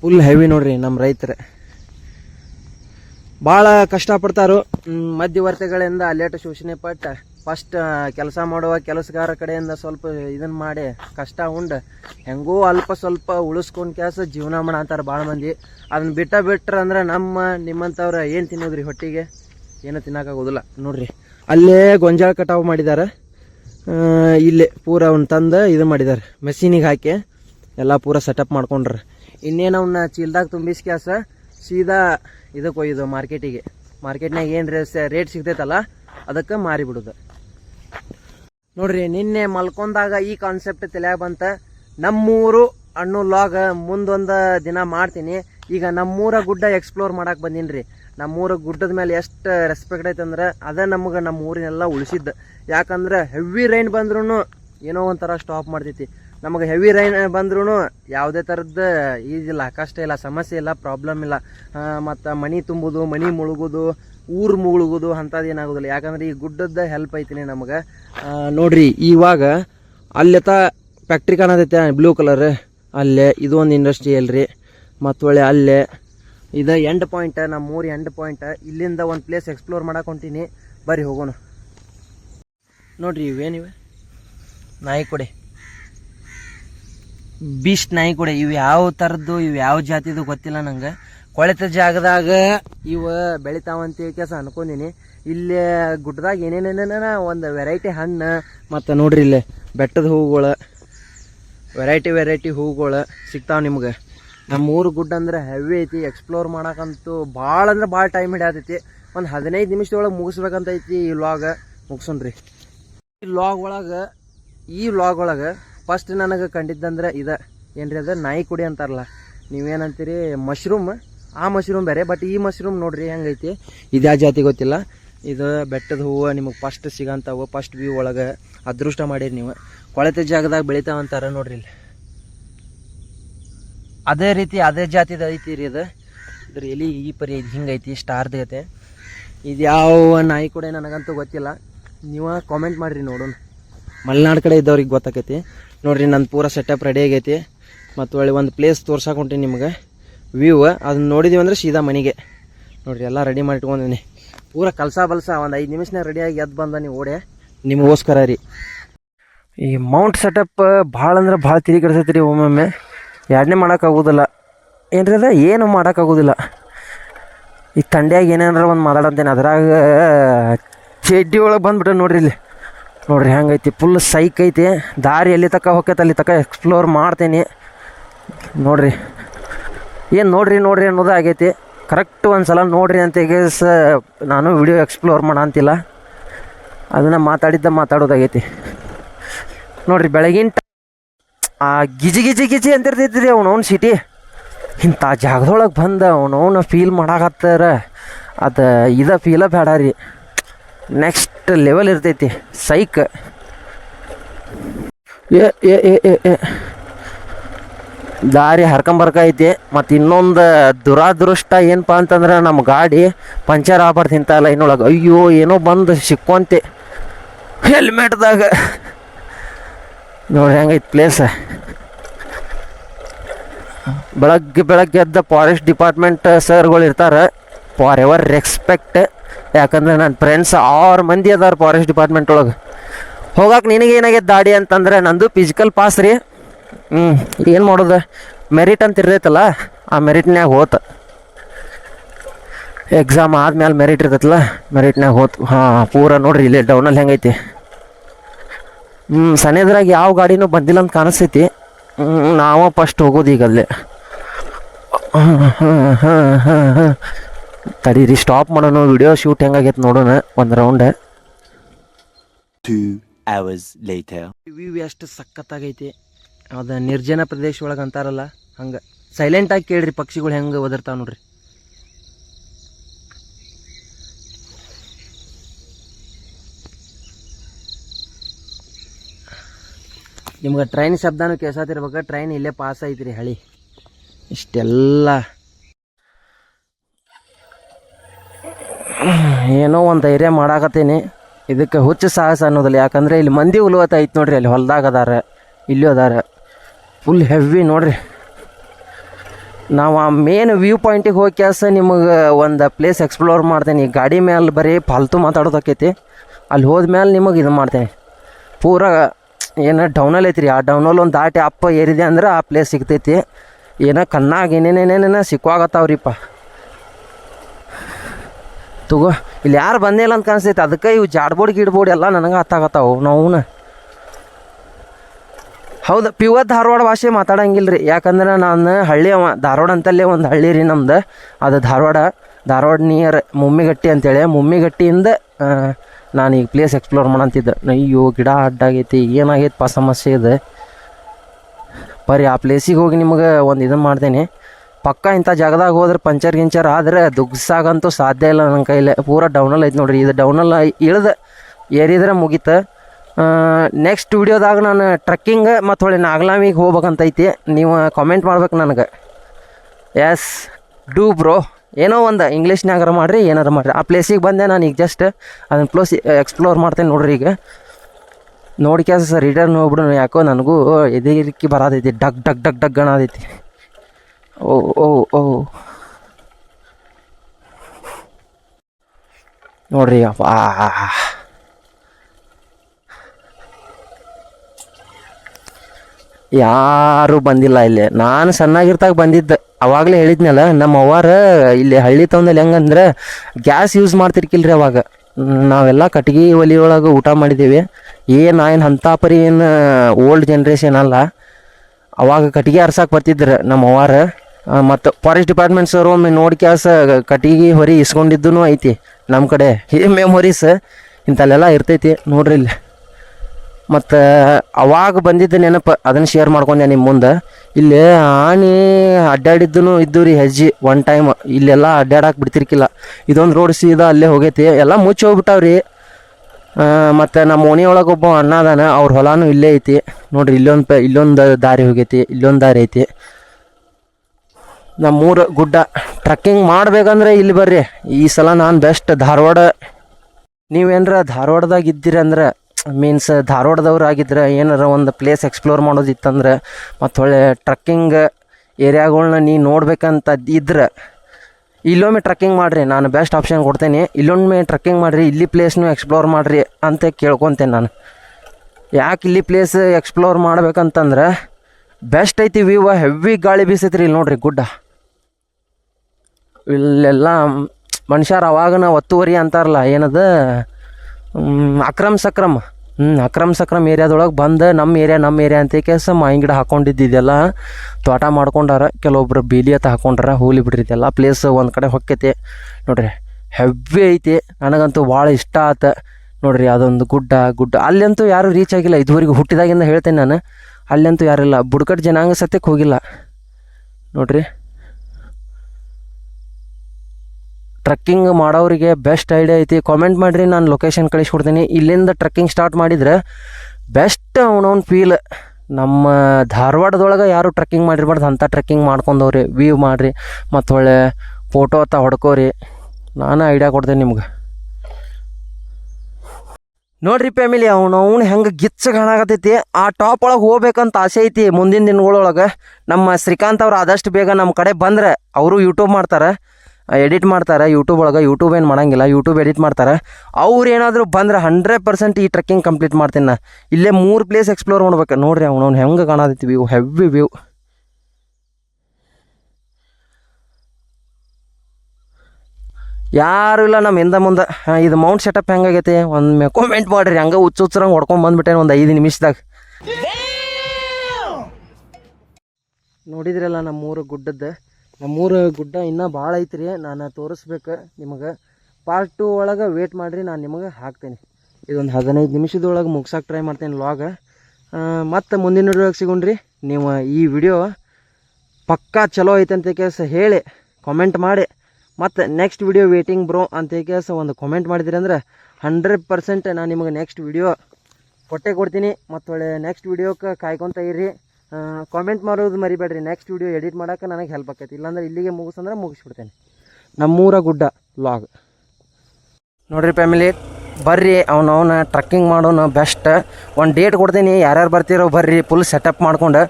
ಫುಲ್ ಹೆವಿ ನೋಡ್ರಿ ನಮ್ಮ ರೈತರ. ಭಾಳ ಕಷ್ಟಪಡ್ತಾರೋ. ಮಧ್ಯವರ್ತಿಗಳಿಂದ ಲೇಟ್ ಶೋಷಣೆ ಪಟ್ಟು ಫಸ್ಟ್ ಕೆಲಸ ಮಾಡುವ ಕೆಲಸಗಾರ ಕಡೆಯಿಂದ ಸ್ವಲ್ಪ ಇದನ್ನ ಮಾಡಿ ಕಷ್ಟ ಉಂಡು. ಹೆಂಗೋ ಅಲ್ಪ ಸ್ವಲ್ಪ ಉಳಿಸ್ಕೊಂಡು ಕೆಲಸ ಜೀವನ ಮಾಡ ಅಂತಾರೆ ಭಾಳ ಮಂದಿ. ಅದನ್ನ ಬಿಟ್ಟ ಬಿಟ್ರ ಅಂದ್ರೆ ನಮ್ಮ ನಿಮ್ಮಂಥವ್ರು ಏನು ತಿನ್ನೋದ್ರಿ ಹೊಟ್ಟಿಗೆ? ಏನು ತಿನ್ನೋಕ್ಕಾಗೋದಿಲ್ಲ ನೋಡ್ರಿ, ಅಲ್ಲೇ ಗೊಂಜಾಳ ಕಟಾವು ಮಾಡಿದ್ದಾರೆ ಇಲ್ಲೇ ಪೂರ ಅವ್ನ ತಂದು ಇದು ಮಾಡಿದ್ದಾರೆ ಮೆಷಿನಿಗೆ ಹಾಕಿ ಎಲ್ಲ ಪೂರ ಸೆಟಪ್ ಮಾಡ್ಕೊಂಡ್ರೆ. ಇನ್ನೇನು ಅವನ್ನ ಚೀಲ್ದಾಗ ತುಂಬಿಸ್ ಕ್ಯಾಸ ಸೀದಾ ಇದಕ್ಕೆ ಒಯ್ಯೋದು ಮಾರ್ಕೆಟಿಗೆ. ಮಾರ್ಕೆಟ್ನಾಗ ಏನು ರೇಟ್ ಸಿಗ್ತೈತಲ್ಲ, ಅದಕ್ಕೆ ಮಾರಿಬಿಡೋದು ನೋಡ್ರಿ, ನಿನ್ನೆ ಮಲ್ಕೊಂಡಾಗ ಈ ಕಾನ್ಸೆಪ್ಟ್ ತಲೆಯಾಗ ಬಂತ. ನಮ್ಮೂರು ಹಣ್ಣು ಲಾಗ್ ಮುಂದೊಂದು ದಿನ ಮಾಡ್ತೀನಿ. ಈಗ ನಮ್ಮೂರ ಗುಡ್ಡ ಎಕ್ಸ್ಪ್ಲೋರ್ ಮಾಡಕ್ಕೆ ಬಂದೀನಿ ರೀ ನಮ್ಮೂರ ಗುಡ್ಡದ ಮೇಲೆ ಎಷ್ಟು ರೆಸ್ಪೆಕ್ಟ್ ಐತೆ ಅಂದ್ರೆ, ಅದೇ ನಮಗೆ ನಮ್ಮ ಊರಿನೆಲ್ಲ ಉಳಿಸಿದ್ದು. ಯಾಕಂದ್ರೆ ಹೆವಿ ರೈನ್ ಬಂದ್ರೂ ಏನೋ ಒಂಥರ ಸ್ಟಾಪ್ ಮಾಡ್ತೈತಿ. ನಮಗೆ ಹೆವಿ ರೈನ್ ಬಂದ್ರೂ ಯಾವುದೇ ಥರದ್ದು ಈಜಿಲ್ಲ ಕಷ್ಟ ಇಲ್ಲ, ಸಮಸ್ಯೆ ಇಲ್ಲ ಪ್ರಾಬ್ಲಮ್ ಇಲ್ಲ. ಮತ್ತು ಮನಿ ತುಂಬುದು, ಮನಿ ಮುಳುಗೋದು, ಊರು ಮುಳುಗೋದು ಅಂಥದ್ದು ಏನಾಗೋದಿಲ್ಲ. ಯಾಕಂದ್ರೆ ಈ ಗುಡ್ಡದ ಹೆಲ್ಪ್ ಐತಿನಿ ನಮಗೆ. ನೋಡ್ರಿ, ಇವಾಗ ಅಲ್ಲೆತ ಫ್ಯಾಕ್ಟ್ರಿ ಕಾಣತೈತೆ ಬ್ಲೂ ಕಲರ್ ಅಲ್ಲೇ, ಇದು ಒಂದು ಇಂಡಸ್ಟ್ರಿ ಅಲ್ರಿ. ಮತ್ತು ಒಳ್ಳೆ ಅಲ್ಲೇ, ಇದು ಎಂಡ್ ಪಾಯಿಂಟ್ ನಮ್ಮ ಊರು ಎಂಡ್ ಪಾಯಿಂಟ್ ಇಲ್ಲಿಂದ ಒಂದು ಪ್ಲೇಸ್ ಎಕ್ಸ್ಪ್ಲೋರ್ ಮಾಡಕ್ಕೆ ಹೊಂಟೀನಿ. ಬರ್ರಿ ಹೋಗೋಣ. ನೋಡ್ರಿ ಇವೇನಿವೆ ನಾಯಿ ಕೊಡೆ. ಬೀಸ್ಟ್ ನಾಯಿ ಕೂಡ ಇವು ಯಾವ ಥರದ್ದು ಇವು ಯಾವ ಜಾತಿದು ಗೊತ್ತಿಲ್ಲ ನಂಗೆ. ಕೊಳೆತ ಜಾಗದಾಗ ಇವ ಬೆಳಿತಾವಂತ ಕೆಲಸ ಅನ್ಕೊಂಡಿನಿ. ಇಲ್ಲಿ ಗುಡ್ಡದಾಗ ಏನೇನೇನ ಒಂದು ವೆರೈಟಿ ಹಣ್ಣು, ಮತ್ತು ನೋಡ್ರಿ ಇಲ್ಲಿ ಬೆಟ್ಟದ ಹೂವುಗಳು ವೆರೈಟಿ ವೆರೈಟಿ ಹೂವುಗಳು ಸಿಗ್ತಾವ ನಿಮ್ಗೆ. ನಮ್ಮ ಊರು ಗುಡ್ಡ ಅಂದ್ರೆ ಹೆವಿ ಐತಿ ಎಕ್ಸ್ಪ್ಲೋರ್ ಮಾಡಕ್ಕಂತೂ ಭಾಳ ಅಂದ್ರೆ ಭಾಳ ಟೈಮ್ ಹಿಡಿಯತೈತಿ. ಒಂದು ಹದಿನೈದು ನಿಮಿಷದೊಳಗೆ ಮುಗಿಸ್ಬೇಕಂತೈತಿ ಈ ಲಾಗ ಮುಗಿಸೋಣ್ರಿ ಈ ಲಾಗ್ ಒಳಗೆ, ಈ ಲಾಗ್ ಒಳಗೆ ಫಸ್ಟ್ ನನಗೆ ಕಂಡಿದ್ದಂದ್ರೆ ಇದೆ. ಏನ್ರಿ ಅದು? ನಾಯಿ ಕುಡಿ ಅಂತಾರಲ್ಲ. ನೀವೇನಂತೀರಿ? ಮಶ್ರೂಮ್ ಆ ಮಶ್ರೂಮ್ ಬೇರೆ ಬಟ್ ಈ ಮಶ್ರೂಮ್ ನೋಡ್ರಿ ಹೆಂಗೈತಿ? ಇದು ಯಾವ ಜಾತಿ ಗೊತ್ತಿಲ್ಲ. ಇದು ಬೆಟ್ಟದ ಹೂವು ನಿಮಗೆ ಫಸ್ಟ್ ಸಿಗಂತಾವು ಫಸ್ಟ್ ವ್ಯೂ ಒಳಗೆ ಅದೃಷ್ಟ ಮಾಡಿರಿ ನೀವು. ಕೊಳೆತ ಜಾಗದಾಗ ಬೆಳಿತಾವಂತಾರ ನೋಡ್ರಿ ಇಲ್ಲಿ. ಅದೇ ರೀತಿ ಅದೇ ಜಾತಿದ ಐತಿ ರೀ ಇದು. ಇದ್ರ ಎಲಿ ಈ ಪರಿ ಇದು ಹಿಂಗೈತಿ ಸ್ಟಾರ್ದೈತೆ ಇದು ಯಾವ ನಾಯಿ ಕೂಡ ನನಗಂತೂ ಗೊತ್ತಿಲ್ಲ. ನೀವು ಕಾಮೆಂಟ್ ಮಾಡಿರಿ ನೋಡೋಣ. ಮಲೆನಾಡು ಕಡೆ ಇದ್ದವ್ರಿಗೆ ಗೊತ್ತಾಕೈತಿ. ನೋಡ್ರಿ ನನ್ನ ಪೂರ ಸೆಟಪ್ ರೆಡಿ ಆಗೈತಿ. ಮತ್ತು ಒಳ್ಳೆ ಒಂದು ಪ್ಲೇಸ್ ತೋರ್ಸಕ್ಕೆ ಹೊಂಟೀನಿ ನಿಮ್ಗೆ. ವ್ಯೂ ಅದನ್ನ ನೋಡಿದೀವಿ ಅಂದರೆ ಸೀದಾ ಮನೆಗೆ. ನೋಡ್ರಿ, ಎಲ್ಲ ರೆಡಿ ಮಾಡಿ ಇಟ್ಕೊಂಡಿನಿ ಪೂರ ಕಲ್ಸ ಬಲಸ, ಒಂದು ಐದು ನಿಮಿಷನಾಗ ರೆಡಿಯಾಗಿ ಎದ್ದು ಬಂದ ನೀವು ಓಡೆ. ನಿಮಗೋಸ್ಕರ ರೀ. ಈ ಮೌಂಟ್ ಸೆಟಪ್ ಭಾಳ ಅಂದ್ರೆ ಭಾಳ ತಿರಿ ಕಡಿಸೈತಿ ರೀ ಒಮ್ಮೊಮ್ಮೆ. ಎರಡನೇ ಮಾಡೋಕ್ಕಾಗೋದಿಲ್ಲ ಏನ್ರಿ ಅದ? ಏನು ಮಾಡೋಕ್ಕಾಗೋದಿಲ್ಲ ಈ ತಂಡ್ಯಾಗ ಏನೇನಾರ ಒಂದು ಮಾತಾಡಂತೇನೆ ಅದ್ರಾಗ, ಚಡ್ಡಿ ಒಳಗೆ ಬಂದ್ಬಿಟ್ಟು ನೋಡ್ರಿ ಇಲ್ಲಿ. ನೋಡ್ರಿ ಹೆಂಗೈತಿ ಫುಲ್ ಸೈಕ್ ಐತಿ. ದಾರಿ ಎಲ್ಲಿ ತಕ್ಕ ಹೋಗ್ತೈತೆ ಅಲ್ಲಿ ತಕ್ಕ ಎಕ್ಸ್ಪ್ಲೋರ್ ಮಾಡ್ತೀನಿ. ನೋಡ್ರಿ, ಏನು ನೋಡ್ರಿ ನೋಡ್ರಿ ಅನ್ನೋದು ಆಗೈತಿ. ಕರೆಕ್ಟ್ ಒಂದು ಸಲ ನೋಡ್ರಿ ಅಂತ ಸ ನಾನು ವಿಡಿಯೋ ಎಕ್ಸ್ಪ್ಲೋರ್ ಮಾಡೋ ಅಂತಿಲ್ಲ. ಅದನ್ನು ಮಾತಾಡಿದ್ದ ಮಾತಾಡೋದಾಗೈತಿ. ನೋಡ್ರಿ, ಬೆಳಗಿನ ಆ ಗಿಜಿ ಗಿಜಿ ಗಿಜಿ ಅಂತಿರ್ತೈತಿ ರೀ ಅವ್ನವ್ನ ಸಿಟಿ ಇಂಥ ಜಾಗದೊಳಗೆ ಬಂದ ಅವನವನ್ನ ಫೀಲ್ ಮಾಡಾಕತ್ತಾರ. ಅದು ಇದ ಫೀಲ ಬೇಡ ರೀ. ನೆಕ್ಸ್ಟ್ ನೆಕ್ಸ್ಟ್ ಲೆವೆಲ್ ಇರ್ತೈತಿ. ಸೈಕ್ ಏ ಏ ಏ ಏ ಏ. ದಾರಿ ಹರ್ಕೊಂಬರ್ಕ ಐತಿ. ಮತ್ತು ಇನ್ನೊಂದು ದುರಾದೃಷ್ಟ ಏನಪ್ಪ ಅಂತಂದ್ರೆ ನಮ್ಮ ಗಾಡಿ ಪಂಚರ್ ಆಗ್ಬಾರ್ದು ಇಂಥ ಲೈನೊಳಗೆ. ಅಯ್ಯೋ, ಏನೋ ಬಂದು ಸಿಕ್ಕೊಂತೆ. ಹೆಲ್ಮೆಟ್ದಾಗ ನೋಡಿ ಹೆಂಗೈತೆ ಪ್ಲೇಸ್ ಬೆಳಗ್ಗೆ ಬೆಳಗ್ಗೆ ಎದ್ದ ಫಾರೆಸ್ಟ್ ಡಿಪಾರ್ಟ್ಮೆಂಟ್ ಸರ್ಗಳು ಇರ್ತಾರೆ. ಫಾರ್ ಎವರ್ ರೆಸ್ಪೆಕ್ಟ್ ಯಾಕಂದ್ರೆ ನನ್ನ ಫ್ರೆಂಡ್ಸ್ ಆರು ಮಂದಿ ಅದಾರ ಫಾರೆಸ್ಟ್ ಡಿಪಾರ್ಟ್ಮೆಂಟ್ ಒಳಗೆ. ಹೋಗಕ್ಕೆ ನಿನಗೆ ಏನಾಗೈತೆ ದಾಡಿ ಅಂತಂದ್ರೆ ನಂದು ಫಿಸಿಕಲ್ ಪಾಸ್ ರೀ. ಹ್ಞೂ ಏನು ಮಾಡೋದು? ಮೆರಿಟ್ ಅಂತ ಇರ್ತೈತಲ್ಲ, ಆ ಮೆರಿಟ್ನ್ಯಾಗ ಹೋತ. ಎಕ್ಸಾಮ್ ಆದ್ಮೇಲೆ ಮೆರಿಟ್ ಇರ್ತೈತಲ್ಲ ಮೆರಿಟ್ನ್ಯಾಗ ಹೋತು. ಹಾಂ, ಪೂರ ನೋಡ್ರಿ ಇಲ್ಲಿ ಡೌನಲ್ಲಿ ಹೆಂಗೈತಿ. ಹ್ಞೂ ಸನೇದ್ರಾಗ ಯಾವ ಗಾಡಿನೂ ಬಂದಿಲ್ಲ ಅಂತ ಕಾಣಿಸ್ತೈತಿ. ನಾವು ಫಸ್ಟ್ ಹೋಗೋದು ಈಗ ಅಲ್ಲೇ. ಹಾಂ ಹಾಂ ಹಾಂ ಹಾಂ ತಡೀರಿ ಸ್ಟಾಪ್ ಮಾಡೋಣ ವಿಡಿಯೋ ಶೂಟ್ ಹೆಂಗಾಗೈತೆ ನೋಡೋಣ ಒಂದು round Two hours later. View ಎಷ್ಟು ಸಖತ್ತಾಗೈತಿ. ಅದು ನಿರ್ಜನ ಪ್ರದೇಶ ಒಳಗೆ ಅಂತಾರಲ್ಲ ಹಂಗೆ. ಸೈಲೆಂಟಾಗಿ ಕೇಳ್ರಿ ಪಕ್ಷಿಗಳು ಹೆಂಗೆ ಒದರ್ತಾವ ನೋಡ್ರಿ. ನಿಮ್ಗೆ ಟ್ರೈನ್ ಶಬ್ದನೂ ಕೇಳ್ಸತ್ತಿರ್ಬೇಕು ಟ್ರೈನ್ ಇಲ್ಲೇ ಪಾಸ್ ಐತ್ರಿ ಹಳಿ. ಇಷ್ಟೆಲ್ಲ ಏನೋ ಒಂದು ಧೈರ್ಯ ಮಾಡಾಕತ್ತೀನಿ. ಇದಕ್ಕೆ ಹುಚ್ಚು ಸಾಹಸ ಅನ್ನೋದಿಲ್ಲ. ಯಾಕಂದ್ರೆ ಇಲ್ಲಿ ಮಂದಿ ಉಲ್ವತ್ತ ಐತೆ ನೋಡ್ರಿ ಅಲ್ಲಿ ಹೊಲ್ದಾಗ ಅದಾರೆ, ಇಲ್ಲಿ ಅದಾರೆ. ಫುಲ್ ಹೆವಿ ನೋಡ್ರಿ. ನಾವು ಆ ಮೇನ್ ವ್ಯೂ ಪಾಯಿಂಟಿಗೆ ಹೋಗಿ ಕೆಲಸ ನಿಮಗೆ ಒಂದು ಪ್ಲೇಸ್ ಎಕ್ಸ್ಪ್ಲೋರ್ ಮಾಡ್ತೇನೆ. ಗಾಡಿ ಮೇಲೆ ಬರೀ ಫಾಲ್ತು ಮಾತಾಡೋದಕ್ಕೈತಿ ಅಲ್ಲಿ ಹೋದ್ಮೇಲೆ ನಿಮಗೆ ಇದು ಮಾಡ್ತೇನೆ. ಪೂರ ಏನೋ ಡೌನಲ್ಲಿ ಐತ್ರಿ. ಆ ಡೌನಲ್ಲಿ ಒಂದು ದಾಟಿ ಅಪ್ಪ ಏರಿದೆ ಅಂದ್ರೆ ಆ ಪ್ಲೇಸ್ ಸಿಗ್ತೈತಿ. ಏನೋ ಕಣ್ಣಾಗ ಏನೇನೇನೇನೇನ ಸಿಕ್ಕವಾಗತ್ತಾವ್ರಿಪ್ಪ ತಗೋ. ಇಲ್ಲಿ ಯಾರು ಬಂದಿಲ್ಲ ಅಂತ ಕಾಣಿಸ್ತೈತೆ. ಅದಕ್ಕೆ ಇವು ಜಾಡ್ಬೋರ್ಡ್, ಗಿಡ್ಬೋರ್ಡ್ ಎಲ್ಲ ನನಗೆ ಹತ್ತಾಗತ್ತಾವು ನಾವೂನ. ಹೌದು ಪ್ಯೂರ್ ಧಾರವಾಡ ಭಾಷೆ ಮಾತಾಡಂಗಿಲ್ಲ ರೀ ಯಾಕಂದ್ರೆ ನಾನು ಹಳ್ಳಿ ಅವ, ಧಾರವಾಡ ಅಂತಲ್ಲೇ ಒಂದು ಹಳ್ಳಿ ರೀ ನಮ್ದು. ಅದು ಧಾರವಾಡ ಧಾರವಾಡ ನಿಯರ್ ಮುಮ್ಮಿಗಟ್ಟಿ ಅಂತೇಳಿ. ಮುಮ್ಮಿಗಟ್ಟಿಯಿಂದ ನಾನು ಈಗ ಪ್ಲೇಸ್ ಎಕ್ಸ್ಪ್ಲೋರ್ ಮಾಡಂತಿದ್ದೆ. ಅಯ್ಯೋ, ಗಿಡ ಅಡ್ಡಾಗೈತಿ ಏನಾಗೈತಿ ಪಾ ಸಮಸ್ಯೆ ಇದೆ. ಬರೀ ಆ ಪ್ಲೇಸಿಗೆ ಹೋಗಿ ನಿಮಗೆ ಒಂದು ಇದನ್ನು ಮಾಡ್ತೇನೆ. ಪಕ್ಕ ಇಂಥ ಜಾಗದಾಗ ಹೋದ್ರೆ ಪಂಚರ್ ಗಿಂಚರ್ ಆದರೆ ದುಗ್ಸಾಗಂತೂ ಸಾಧ್ಯ ಇಲ್ಲ ನನ್ನ ಕೈಲಿ. ಪೂರ ಡೌನಲ್ಲಿ ಐತೆ ನೋಡ್ರಿ. ಇದು ಡೌನಲ್ಲಿ ಇಳ್ದು ಏರಿದ್ರೆ ಮುಗೀತು. ನೆಕ್ಸ್ಟ್ ವಿಡಿಯೋದಾಗ ನಾನು ಟ್ರಕ್ಕಿಂಗ್ ಮತ್ತು ಹೊಳೆ ನಾಗಲಾಮಿಗೆ ಹೋಗ್ಬೇಕಂತೈತಿ. ನೀವು ಕಾಮೆಂಟ್ ಮಾಡ್ಬೇಕು ನನಗೆ. ಎಸ್ ಡೂ ಬ್ರೋ ಏನೋ ಒಂದು ಇಂಗ್ಲೀಷ್ನಾಗಾರ ಮಾಡಿರಿ, ಏನಾರು ಮಾಡಿರಿ. ಆ ಪ್ಲೇಸಿಗೆ ಬಂದೆ ನಾನು ಈಗ ಜಸ್ಟ್ ಅದನ್ನ ಪ್ಲೋಸ್ ಎಕ್ಸ್ಪ್ಲೋರ್ ಮಾಡ್ತೇನೆ ನೋಡ್ರಿ ಈಗ. ನೋಡಿ ಕೆಲಸ ರಿಟರ್ನ್ ಹೋಗ್ಬಿಡು. ಯಾಕೋ ನನಗೂ ಎದಿರಿಕ್ಕಿ ಬರೋದೈತಿ ಡಗ್ ಡಗ್ ಡಗ್ ಡಗ್ ಅನ್ನೋದೈತಿ ಓ ಓ ಓ ನೋಡ್ರಿ ಅಪ್ಪ ಯಾರು ಬಂದಿಲ್ಲ ಇಲ್ಲಿ. ನಾನು ಸಣ್ಣಾಗಿರ್ತಾಗ ಬಂದಿದ್ದೆ, ಅವಾಗಲೇ ಹೇಳಿದ್ನಲ್ಲ, ನಮ್ಮ ಅವ್ವಾರ ಇಲ್ಲಿ ಹಳ್ಳಿ ತಗೊಂಡಲ್ಲಿ ಹೆಂಗಂದ್ರೆ ಗ್ಯಾಸ್ ಯೂಸ್ ಮಾಡ್ತಿರ್ಕಿಲ್ರಿ ಅವಾಗ. ನಾವೆಲ್ಲ ಕಟ್ಗೆ ಒಲಿ ಒಳಗೆ ಊಟ ಮಾಡಿದ್ದೀವಿ ಏನು ಏನು ಅಂಥ ಪರಿ ಏನು ಓಲ್ಡ್ ಜನ್ರೇಷನ್ ಅಲ್ಲ. ಅವಾಗ ಕಟ್ಟಿಗೆ ಅರ್ಸಕ್ಕೆ ಬರ್ತಿದ್ರು ನಮ್ಮ ಅವ್ವಾರ. ಮತ್ತು ಫಾರೆಸ್ಟ್ ಡಿಪಾರ್ಟ್ಮೆಂಟ್ ಸರ್ ಒಮ್ಮೆ ನೋಡಿ ಕ್ಯಾಸ ಕಟ್ಟಿಗೆ ಹೊರಿ ಇಸ್ಕೊಂಡಿದ್ದೂ ಐತಿ ನಮ್ಮ ಕಡೆ. ಈ ಮೆಮೊರೀಸ್ ಇಂಥಲ್ಲೆಲ್ಲ ಇರ್ತೈತಿ ನೋಡ್ರಿ ಇಲ್ಲಿ. ಮತ್ತು ಅವಾಗ ಬಂದಿದ್ದ ನೆನಪು ಅದನ್ನು ಶೇರ್ ಮಾಡ್ಕೊಂಡೆ ನಿಮ್ಮ ಮುಂದೆ. ಇಲ್ಲಿ ಆನೆ ಅಡ್ಡಾಡಿದ್ದೂ ಇದ್ದು ರೀ ಹೆಜ್ಜೆ ಒನ್ ಟೈಮ್ ಇಲ್ಲೆಲ್ಲ ಅಡ್ಡಾಡಕ್ಕೆ ಬಿಡ್ತಿರ್ಕಿಲ್ಲ. ಇದೊಂದು ರೋಡ್ ಸೀದಾ ಅಲ್ಲೇ ಹೋಗೈತಿ. ಎಲ್ಲ ಮುಚ್ಚಿ ಹೋಗ್ಬಿಟ್ಟಾವ್ರಿ ಮತ್ತು ನಮ್ಮ ಓಣಿಯೊಳಗೆ ಒಬ್ಬ ಅಣ್ಣ ಅದಾನ. ಅವ್ರ ಹೊಲಾನು ಇಲ್ಲೇ ಐತಿ. ನೋಡ್ರಿ ಇಲ್ಲೊಂದು ಪ, ಇಲ್ಲೊಂದು ದಾರಿ ಹೋಗೈತಿ, ಇಲ್ಲೊಂದು ದಾರಿ ಐತಿ. ನಮ್ಮೂರು ಗುಡ್ಡ. ಟ್ರಕ್ಕಿಂಗ್ ಮಾಡ್ಬೇಕಂದ್ರೆ ಇಲ್ಲಿ ಬರ್ರಿ. ಈ ಸಲ ನಾನು ಬೆಸ್ಟ್ ಧಾರವಾಡ. ನೀವೇನ್ರ ಧಾರವಾಡದಾಗ ಇದ್ದೀರಂದ್ರೆ ಮೀನ್ಸ್ ಧಾರವಾಡದವ್ರು ಆಗಿದ್ರೆ ಏನಾರ ಒಂದು ಪ್ಲೇಸ್ ಎಕ್ಸ್ಪ್ಲೋರ್ ಮಾಡೋದಿತ್ತಂದ್ರೆ, ಮತ್ತು ಒಳ್ಳೆ ಟ್ರಕ್ಕಿಂಗ್ ಏರಿಯಾಗಳನ್ನ ನೀ ನೋಡ್ಬೇಕಂತ ಇದ್ರೆ, ಇಲ್ಲೊಮ್ಮೆ ಟ್ರಕ್ಕಿಂಗ್ ಮಾಡಿರಿ. ನಾನು ಬೆಸ್ಟ್ ಆಪ್ಷನ್ ಕೊಡ್ತೇನೆ. ಇಲ್ಲೊಮ್ಮೆ ಟ್ರಕ್ಕಿಂಗ್ ಮಾಡಿರಿ. ಇಲ್ಲಿ ಪ್ಲೇಸ್ನು ಎಕ್ಸ್ಪ್ಲೋರ್ ಮಾಡಿರಿ ಅಂತ ಕೇಳ್ಕೊತೇನೆ ನಾನು. ಯಾಕೆ ಇಲ್ಲಿ ಪ್ಲೇಸ್ ಎಕ್ಸ್ಪ್ಲೋರ್ ಮಾಡ್ಬೇಕಂತಂದ್ರೆ ಬೆಸ್ಟ್ ಐತಿ ವ್ಯೂ ಹೆವಿ ಗಾಳಿ ಬೀಸೈತ್ರಿ ಇಲ್ಲಿ ನೋಡ್ರಿ ಗುಡ್ಡ. ಇಲ್ಲೆಲ್ಲ ಮನುಷ್ಯರು ಅವಾಗನ ಒತ್ತುವರಿ ಅಂತಾರಲ್ಲ, ಏನದ? ಅಕ್ರಮ್ ಸಕ್ರಮ್. ಹ್ಞೂ ಅಕ್ರಮ್ ಸಕ್ರಮ್ ಏರಿಯಾದೊಳಗೆ ಬಂದು ನಮ್ಮ ಏರಿಯಾ ನಮ್ಮ ಏರಿಯಾ ಅಂತ ಕೇಸ ಮಾವಿನ ಗಿಡ ಹಾಕೊಂಡಿದ್ದಿದೆಲ್ಲ ತೋಟ ಮಾಡ್ಕೊಂಡಾರ, ಕೆಲವೊಬ್ರು ಬೀಲಿ ಅಂತ ಹಾಕೊಂಡ್ರ, ಹೋಲಿ ಬಿಡ್ರಿ ಇದೆಲ್ಲ. ಪ್ಲೇಸ್ ಒಂದು ಕಡೆ ಹೊಕ್ಕೈತಿ. ನೋಡ್ರಿ ಹೆವಿ ಐತಿ. ನನಗಂತೂ ಭಾಳ ಇಷ್ಟ ಆತ. ನೋಡ್ರಿ, ಅದೊಂದು ಗುಡ್ಡ ಗುಡ್ಡ. ಅಲ್ಲಂತೂ ಯಾರೂ ರೀಚ್ ಆಗಿಲ್ಲ. ಇದುವರೆಗೂ ಹುಟ್ಟಿದಾಗಿಂದ ಹೇಳ್ತೇನೆ ನಾನು. ಅಲ್ಲಂತೂ ಯಾರಿಲ್ಲ. ಬುಡಕಟ್ಟು ಜನಾಂಗ ಸತ್ಯಕ್ಕೆ ಹೋಗಿಲ್ಲ. ನೋಡ್ರಿ. ಟ್ರಕ್ಕಿಂಗ್ ಮಾಡೋರಿಗೆ ಬೆಸ್ಟ್ ಐಡಿಯಾ ಐತಿ. ಕಾಮೆಂಟ್ ಮಾಡಿರಿ, ನಾನು ಲೊಕೇಶನ್ ಕಳಿಸ್ಕೊಡ್ತೀನಿ. ಇಲ್ಲಿಂದ ಟ್ರಕ್ಕಿಂಗ್ ಸ್ಟಾರ್ಟ್ ಮಾಡಿದ್ರೆ ಬೆಸ್ಟ್ ಅವನವ್ನ ಫೀಲ್ ನಮ್ಮ ಧಾರವಾಡದೊಳಗೆ ಯಾರು ಟ್ರಕ್ಕಿಂಗ್ ಮಾಡಿರ್ಬಾರ್ದು ಅಂಥ ಟ್ರಕ್ಕಿಂಗ್ ಮಾಡ್ಕೊಂಡವ್ರಿ. ವ್ಯೂ ಮಾಡಿರಿ, ಮತ್ತು ಒಳ್ಳೆ ಫೋಟೋ ಅಂತ ಹೊಡ್ಕೋರಿ. ನಾನು ಐಡಿಯಾ ಕೊಡ್ತೇನೆ ನಿಮ್ಗೆ. ನೋಡ್ರಿ ಫ್ಯಾಮಿಲಿ ಅವ್ನು ಅವ್ನು ಹೆಂಗೆ ಗಿಚ್ಚ ಕಾಣಾಕತ್ತೈತಿ ಆ ಟಾಪ್ ಒಳಗೆ ಹೋಗ್ಬೇಕಂತ ಆಸೆ ಐತಿ ಮುಂದಿನ ದಿನಗಳೊಳಗೆ. ನಮ್ಮ ಶ್ರೀಕಾಂತ್ ಅವ್ರು ಆದಷ್ಟು ಬೇಗ ನಮ್ಮ ಕಡೆ ಬಂದ್ರೆ, ಅವರು ಯೂಟ್ಯೂಬ್ ಮಾಡ್ತಾರೆ. ಎಡಿಟ್ ಮಾಡ್ತಾರೆ ಯೂಟ್ಯೂಬ್ ಒಳಗೆ ಯೂಟ್ಯೂಬ್ ಏನು ಮಾಡಂಗಿಲ್ಲ ಯೂಟ್ಯೂಬ್ ಎಡಿಟ್ ಮಾಡ್ತಾರೆ. ಅವ್ರು ಏನಾದರೂ ಬಂದ್ರೆ ಹಂಡ್ರೆಡ್ ಪರ್ಸೆಂಟ್ ಈ ಟ್ರೆಕ್ಕಿಂಗ್ ಕಂಪ್ಲೀಟ್ ಮಾಡ್ತೀನಿ ನಾ. ಇಲ್ಲೇ ಮೂರು ಪ್ಲೇಸ್ ಎಕ್ಸ್ಪ್ಲೋರ್ ಮಾಡ್ಬೇಕು. ನೋಡ್ರಿ ಅವ್ನು ಅವ್ನು ಹೆಂಗೆ ಕಾಣೋದಿತ್ತು ವ್ಯೂ ಹೆವಿ ವ್ಯೂ ಯಾರು ಇಲ್ಲ ನಮ್ಮ ಹಿಂದೆ ಮುಂದೆ. ಹಾಂ ಇದು ಮೌಂಟ್ ಸೆಟಪ್ ಹೆಂಗಾಗೈತಿ ಒಂದು ಕಾಮೆಂಟ್ ಮಾಡಿರಿ. ಹಂಗೆ ಹುಚ್ಚು ಹುಚ್ಚರಂಗೆ ಹೊಡ್ಕೊಂಡು ಬಂದ್ಬಿಟ್ಟೇನೆ ಒಂದು ಐದು ನಿಮಿಷದಾಗ. ನೋಡಿದ್ರಲ್ಲ ನಮ್ಮ ಊರು ಗುಡ್ಡದ್ದು ನಮ್ಮೂರು ಗುಡ್ಡ ಇನ್ನೂ ಭಾಳ ಐತ್ರಿ. ನಾನು ತೋರಿಸ್ಬೇಕು ನಿಮಗೆ. ಪಾರ್ಟ್ ಟು ಒಳಗೆ ವೇಟ್ ಮಾಡಿರಿ, ನಾನು ನಿಮಗೆ ಹಾಕ್ತೇನೆ. ಇದೊಂದು ಹದಿನೈದು ನಿಮಿಷದೊಳಗೆ ಮುಗ್ಸಕ್ಕೆ ಟ್ರೈ ಮಾಡ್ತೇನೆ ಲಾಗ ಮತ್ತು ಮುಂದಿನ ವಿಡಿಯೋಗೆ ಸಿಗೋಣ್ರಿ. ನೀವು ಈ ವಿಡಿಯೋ ಪಕ್ಕಾ ಚಲೋ ಐತೆ ಅಂತ ಕೇಸ್ ಹೇಳಿ ಕಾಮೆಂಟ್ ಮಾಡಿ. ಮತ್ತು ನೆಕ್ಸ್ಟ್ ವಿಡಿಯೋ ವೇಟಿಂಗ್ ಬ್ರೋ ಅಂತ ಕೇಸ್ ಒಂದು ಕಾಮೆಂಟ್ ಮಾಡಿದ್ರಿ ಅಂದ್ರೆ ಹಂಡ್ರೆಡ್ ಪರ್ಸೆಂಟ್ ನಾನು ನಿಮಗೆ ನೆಕ್ಸ್ಟ್ ವಿಡಿಯೋ ಕೊಟ್ಟೆ ಕೊಡ್ತೀನಿ. ಮತ್ತು ಒಳ್ಳೆ ನೆಕ್ಸ್ಟ್ ವಿಡಿಯೋಕ್ಕೆ ಕಾಯ್ಕೊತ ಇರ್ರಿ. ಕಾಮೆಂಟ್ ಮಾಡೋದು ಮರಿಬೇಡ್ರಿ. ನೆಕ್ಸ್ಟ್ ವೀಡಿಯೋ ಎಡಿಟ್ ಮಾಡೋಕೆ ನನಗೆ ಹೆಲ್ಪ್ ಆಕೈತಿ. ಇಲ್ಲಾಂದ್ರೆ ಇಲ್ಲಿಗೆ ಮುಗಿಸಂದ್ರೆ ಮುಗಿಸ್ಬಿಡ್ತೇನೆ. ನಮ್ಮೂರ ಗುಡ್ಡ ಲಾಗ್ ನೋಡ್ರಿ ಫ್ಯಾಮಿಲಿ ಬರ್ರಿ. ಅವನವನ ಟ್ರಕ್ಕಿಂಗ್ ಮಾಡೋನು ಬೆಸ್ಟ್ ಒಂದು ಡೇಟ್ ಕೊಡ್ತೀನಿ. ಯಾರ್ಯಾರು ಬರ್ತೀರೋ ಬರ್ರಿ. ಫುಲ್ ಸೆಟಪ್ ಮಾಡ್ಕೊಂಡು.